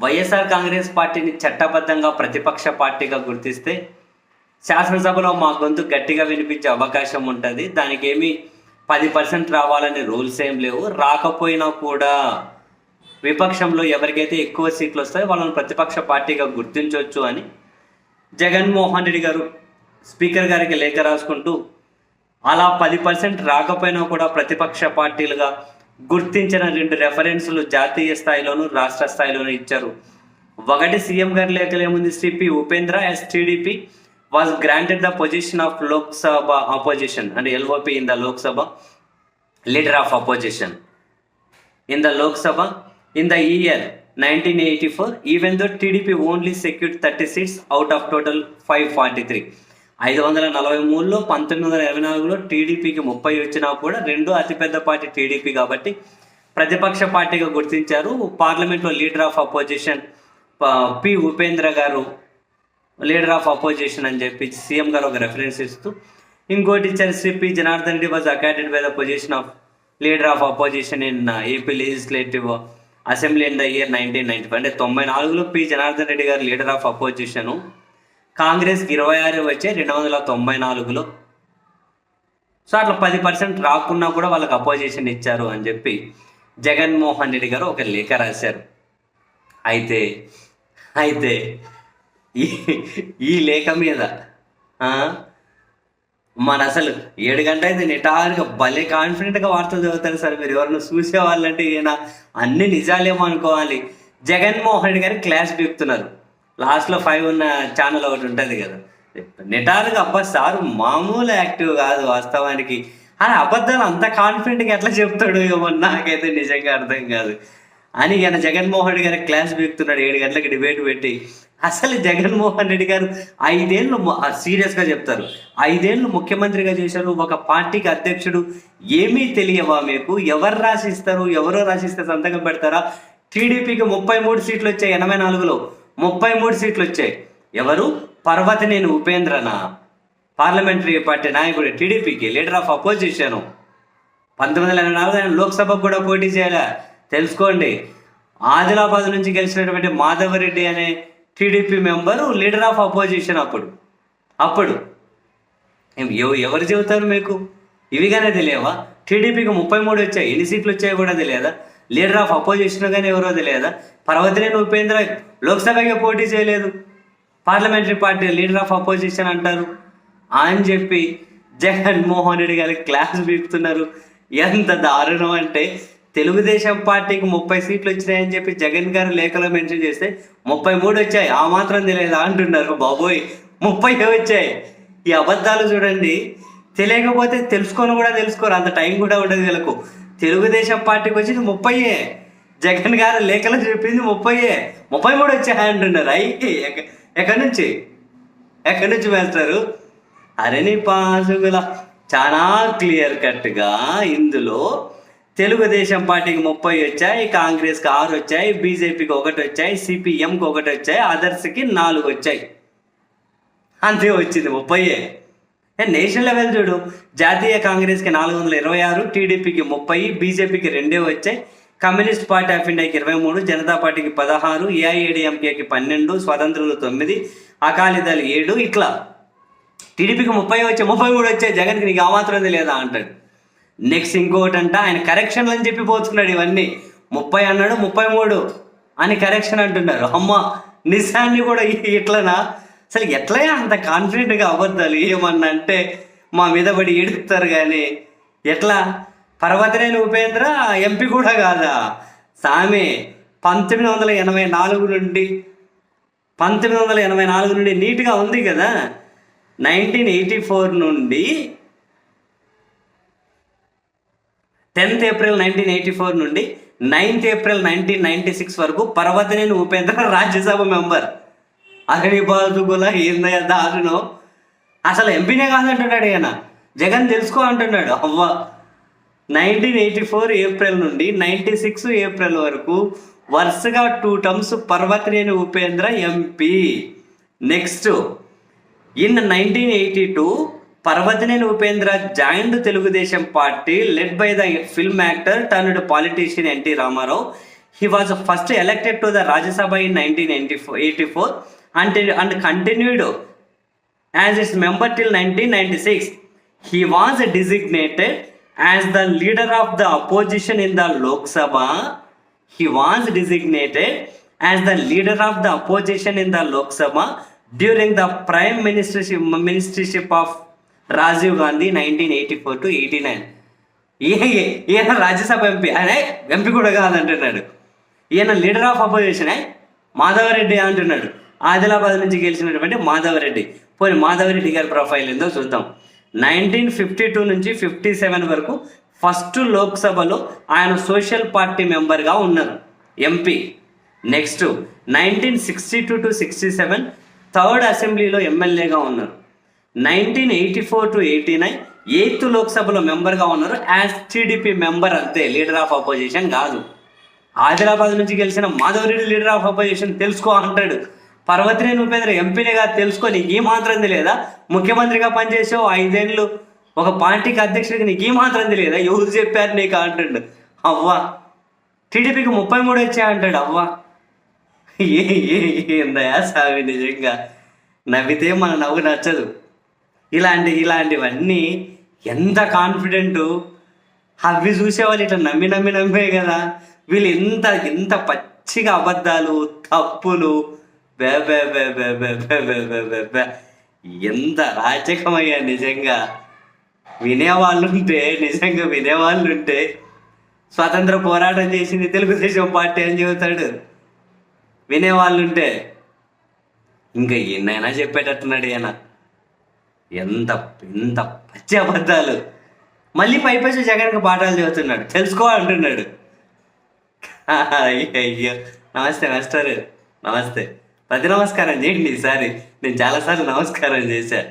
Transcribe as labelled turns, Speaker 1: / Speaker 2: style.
Speaker 1: వైఎస్ఆర్ కాంగ్రెస్ పార్టీని చట్టబద్ధంగా ప్రతిపక్ష పార్టీగా గుర్తిస్తే శాసనసభలో మా గొంతు గట్టిగా వినిపించే అవకాశం ఉంటుంది. దానికి ఏమి పది పర్సెంట్ రావాలనే రూల్స్ ఏం లేవు. రాకపోయినా కూడా విపక్షంలో ఎవరికైతే ఎక్కువ సీట్లు వస్తాయో వాళ్ళని ప్రతిపక్ష పార్టీగా గుర్తించవచ్చు అని జగన్మోహన్ రెడ్డి గారు స్పీకర్ గారికి లేఖ రాసుకుంటూ అలా పది పర్సెంట్ రాకపోయినా కూడా ప్రతిపక్ష పార్టీలుగా గుర్తించిన రెండు రెఫరెన్సులు జాతీయ స్థాయిలోను రాష్ట్ర స్థాయిలోనూ ఇచ్చారు. ఒకటి సీఎం గారి లేఖలు ఏముంది? CP Upendra as TDP was granted the position of Lok Sabha opposition అంటే LOP in the Lok Sabha leader of opposition in the Lok Sabha in the year nineteen eighty four even though TDP only secure thirty seats out of total five forty three ఐదు వందల నలభై మూడులో పంతొమ్మిది వందల ఇరవై నాలుగులో టీడీపీకి ముప్పై వచ్చినా కూడా రెండు అతిపెద్ద పార్టీ టీడీపీ కాబట్టి ప్రతిపక్ష పార్టీగా గుర్తించారు. పార్లమెంట్లో leader of opposition P Upendra గారు లీడర్ ఆఫ్ అపోజిషన్ అని చెప్పి సీఎం గారు ఒక రెఫరెన్స్ ఇస్తూ ఇంకోటి ఇచ్చారు P Janardhan Reddy was accorded by the position of leader of opposition in AP legislative assembly in the year nineteen ninety five అంటే తొంభై నాలుగులో పి జనార్దన్ రెడ్డి గారు లీడర్ ఆఫ్ అపోజిషను కాంగ్రెస్కి ఇరవై ఆరు వచ్చే రెండు వందల తొంభై నాలుగులో. సో అట్లా పది పర్సెంట్ రాకున్నా కూడా వాళ్ళకి అపోజిషన్ ఇచ్చారు అని చెప్పి జగన్మోహన్ రెడ్డి గారు ఒక లేఖ రాశారు. అయితే అయితే ఈ ఈ లేఖ మీద మన అసలు ఏడు గంట అయితే నిటారుగా భలే కాన్ఫిడెంట్గా వార్తలు చదువుతారు సార్ మీరు. ఎవరైనా చూసే వాళ్ళంటే ఈయన అన్ని నిజాలేమో అనుకోవాలి. జగన్మోహన్ రెడ్డి గారు క్లాస్ బీపుతున్నారు లాస్ట్లో ఫైవ్ ఉన్న ఛానల్ ఒకటి ఉంటుంది కదా. నిటారుగా అబ్బా సార్ మామూలు యాక్టివ్ కాదు వాస్తవానికి. అని అబద్ధాలు అంత కాన్ఫిడెంట్గా ఎట్లా చెప్తాడు ఏమో నాకైతే నిజంగా అర్థం కాదు. అని ఈయన జగన్మోహన్ రెడ్డి గారు క్లాస్ బీపుతున్నాడు ఏడు గంటలకి డిబేట్ పెట్టి. అసలు జగన్మోహన్ రెడ్డి గారు ఐదేళ్ళు సీరియస్గా చెప్తారు. ఐదేళ్ళు ముఖ్యమంత్రిగా చేశారు ఒక పార్టీకి అధ్యక్షుడు. ఏమీ తెలియవా మీకు? ఎవరు రాసిస్తారు? ఎవరో రాసిస్తే సంతకం పెడతారా? టీడీపీకి ముప్పై మూడు సీట్లు వచ్చాయి ఎనభై నాలుగులో. ముప్పై మూడు సీట్లు వచ్చాయి ఎవరు పర్వతనేని ఉపేంద్రనా? పార్లమెంటరీ పార్టీ నాయకుడు టీడీపీకి లీడర్ ఆఫ్ అపోజిషన్. పంతొమ్మిది వందల ఎనభై నాలుగు ఆయన లోక్సభకు కూడా పోటీ చేయాలా? తెలుసుకోండి. ఆదిలాబాద్ నుంచి గెలిచినటువంటి మాధవరెడ్డి అనే TDP member leader of opposition అప్పుడు. అప్పుడు. ఎవరు చెబుతారు మీకు? ఇవిగానే తెలియవా? టీడీపీకి ముప్పై మూడు వచ్చాయి. ఎన్ని సీట్లు వచ్చాయో కూడా తెలియదా? లీడర్ ఆఫ్ అపోజిషన్ కానీ ఎవరో తెలియదా? పర్వతనేని ఉపేంద్ర లోక్సభకి పోటీ చేయలేదు. Parliamentary party leader of opposition అంటారు. అని చెప్పి జగన్మోహన్ రెడ్డి గారికి క్లాస్ బీపుతున్నారు ఎంత దారుణం అంటే తెలుగుదేశం పార్టీకి ముప్పై సీట్లు వచ్చినాయని చెప్పి జగన్ గారు లేఖలో మెన్షన్ చేస్తే ముప్పై మూడు వచ్చాయి. ఆ మాత్రం తెలియదా అంటున్నారు. బాబోయ్ ముప్పై వచ్చాయి. ఈ అబద్ధాలు చూడండి. తెలియకపోతే తెలుసుకొని కూడా తెలుసుకోరు. అంత టైం కూడా ఉండదు వీళ్ళకు. తెలుగుదేశం పార్టీకి వచ్చింది ముప్పైయే. జగన్ గారు లేఖలు చెప్పింది ముప్పైయే. ముప్పై మూడు వచ్చాయి అంటున్నారు. అయ్యి ఎక్క- ఎక్కడి నుంచి? ఎక్కడి నుంచి వెళ్తారు అరణి పాసుగుల. చాలా క్లియర్ కట్గా ఇందులో తెలుగుదేశం పార్టీకి ముప్పై వచ్చాయి కాంగ్రెస్కి ఆరు వచ్చాయి బీజేపీకి ఒకటి వచ్చాయి సిపిఎంకి ఒకటి వచ్చాయి అదర్స్కి నాలుగు వచ్చాయి. అంతే వచ్చింది ముప్పై నేషనల్ లెవెల్ చూడు. జాతీయ కాంగ్రెస్కి నాలుగు వందల ఇరవై ఆరు టీడీపీకి ముప్పై బీజేపీకి రెండే వచ్చాయి. కమ్యూనిస్ట్ పార్టీ ఆఫ్ ఇండియాకి ఇరవై మూడు జనతా పార్టీకి పదహారు ఏఐఏడిఎంకేకి పన్నెండు స్వతంత్రులు తొమ్మిది అకాలీదళ్ ఏడు ఇట్లా. టీడీపీకి ముప్పై వచ్చే ముప్పై మూడు వచ్చే జగన్కి నీకు ఆ మాత్రం తెలియదా అంటాడు. నెక్స్ట్ ఇంకోటి అంట ఆయన కరెక్షన్లు అని చెప్పి పోతున్నాడు ఇవన్నీ. ముప్పై అన్నాడు ముప్పై మూడు అని కరెక్షన్ అంటున్నారు. అమ్మ నిజాన్ని కూడా ఇట్లనా? అసలు ఎట్లా అంత కాన్ఫిడెంట్గా అబద్ధాలు ఏమన్నా అంటే మా మీద పడి ఎడుతారు కానీ ఎట్లా? పర్వతనేని ఉపేంద్ర ఎంపీ కూడా కాదా? సామె పంతొమ్మిది వందల ఎనభై నాలుగు నుండి పంతొమ్మిది వందల ఎనభై నాలుగు నుండి నీట్గా ఉంది కదా? నైన్టీన్ ఎయిటీ ఫోర్ నుండి tenth April nineteen eighty four నుండి ninth April nineteen ninety six వరకు పర్వతనేని ఉపేంద్ర రాజ్యసభ మెంబర్. అగ్ని బాధుగుల ఏందయ్య దారుణం అసలు ఎంపీనే కాదంటున్నాడు ఈయన. జగన్ తెలుసుకో అంటున్నాడు. అవ్వ. నైన్టీన్ ఎయిటీ ఫోర్ ఏప్రిల్ నుండి నైన్టీ సిక్స్ ఏప్రిల్ వరకు వరుసగా two terms Parvathaneni Upendra MP. Next in nineteen eighty two Parvathaneni Upendra joined Telugu Desam party led by the film actor turned politician NT Rama Rao he was first elected to the Rajya Sabha in nineteen eighty four eighty four అంటే and continued as its member till nineteen ninety six he was designated as the leader of the opposition in the Lok Sabha he was designated as the leader of the opposition in the Lok Sabha during the prime ministership ministership of Rajiv Gandhi nineteen eighty four to eighty nine ఏ ఈయన Rajya Sabha MP అనే MP కూడా కాదంటున్నాడు. ఈయన leader of opposition Madhava Reddy అంటున్నాడు. ఆదిలాబాద్ నుంచి గెలిచినటువంటి మాధవరెడ్డి. పోనీ మాధవరెడ్డి గారి profile ఏందో చూద్దాం. నైన్టీన్ ఫిఫ్టీ టూ నుంచి ఫిఫ్టీ సెవెన్ వరకు ఫస్ట్ లోక్సభలో ఆయన సోషల్ పార్టీ మెంబర్గా ఉన్నారు. MP. Next nineteen sixty two to sixty seven third అసెంబ్లీలో ఎమ్మెల్యేగా ఉన్నారు. Nineteen eighty four to eighty nine eighth లోక్సభలో మెంబర్గా ఉన్నారు యాజ్ టీడీపీ మెంబర్ అంతే లీడర్ ఆఫ్ అపోజిషన్ కాదు. ఆదిలాబాద్ నుంచి గెలిచిన మాధవరెడ్డి లీడర్ ఆఫ్ అపోజిషన్ తెలుసుకో అంటాడు. పర్వతినేని ఉపేంద్ర ఎంపీనిగా తెలుసుకొని నీకు ఈ మాత్రం తెలియదా? ముఖ్యమంత్రిగా పనిచేసావు ఐదేళ్ళు. ఒక పార్టీకి అధ్యక్షుడికి నీకు ఈ మాత్రం తెలియదా? ఎవరు చెప్పారు నీకు అంటాడు? అవ్వా. టీడీపీకి ముప్పై మూడు వచ్చాయి అంటాడు అవ్వా. ఏందయా ఏ- సామి నిజంగా. నవ్వితే మన నవ్వు నచ్చదు. ఇలాంటి ఇలాంటివన్నీ ఎంత కాన్ఫిడెంట్ అవి చూసేవాళ్ళు ఇట్లా నమ్మి నమ్మి నమ్మే కదా. వీళ్ళు ఎంత ఎంత పచ్చిగా అబద్ధాలు తప్పులు ఎంత రాచకమయ్యా నిజంగా. వినేవాళ్ళుంటే నిజంగా వినేవాళ్ళుంటే స్వతంత్ర పోరాటం చేసింది తెలుగుదేశం పార్టీ అని చెబుతాడు. వినేవాళ్ళుంటే ఇంకా ఎన్నైనా చెప్పేటట్టున్నాడు ఈయన. ఎంత ఎంత పచ్చి అబద్ధాలు. మళ్ళీ పై పైసలు జగన్కి పాఠాలు చదువుతున్నాడు తెలుసుకోవాలంటున్నాడు. అయ్యో నమస్తే మాస్టర్. నమస్తే. ప్రతి నమస్కారం చేయండి ఈసారి. నేను చాలాసార్లు నమస్కారం చేశా.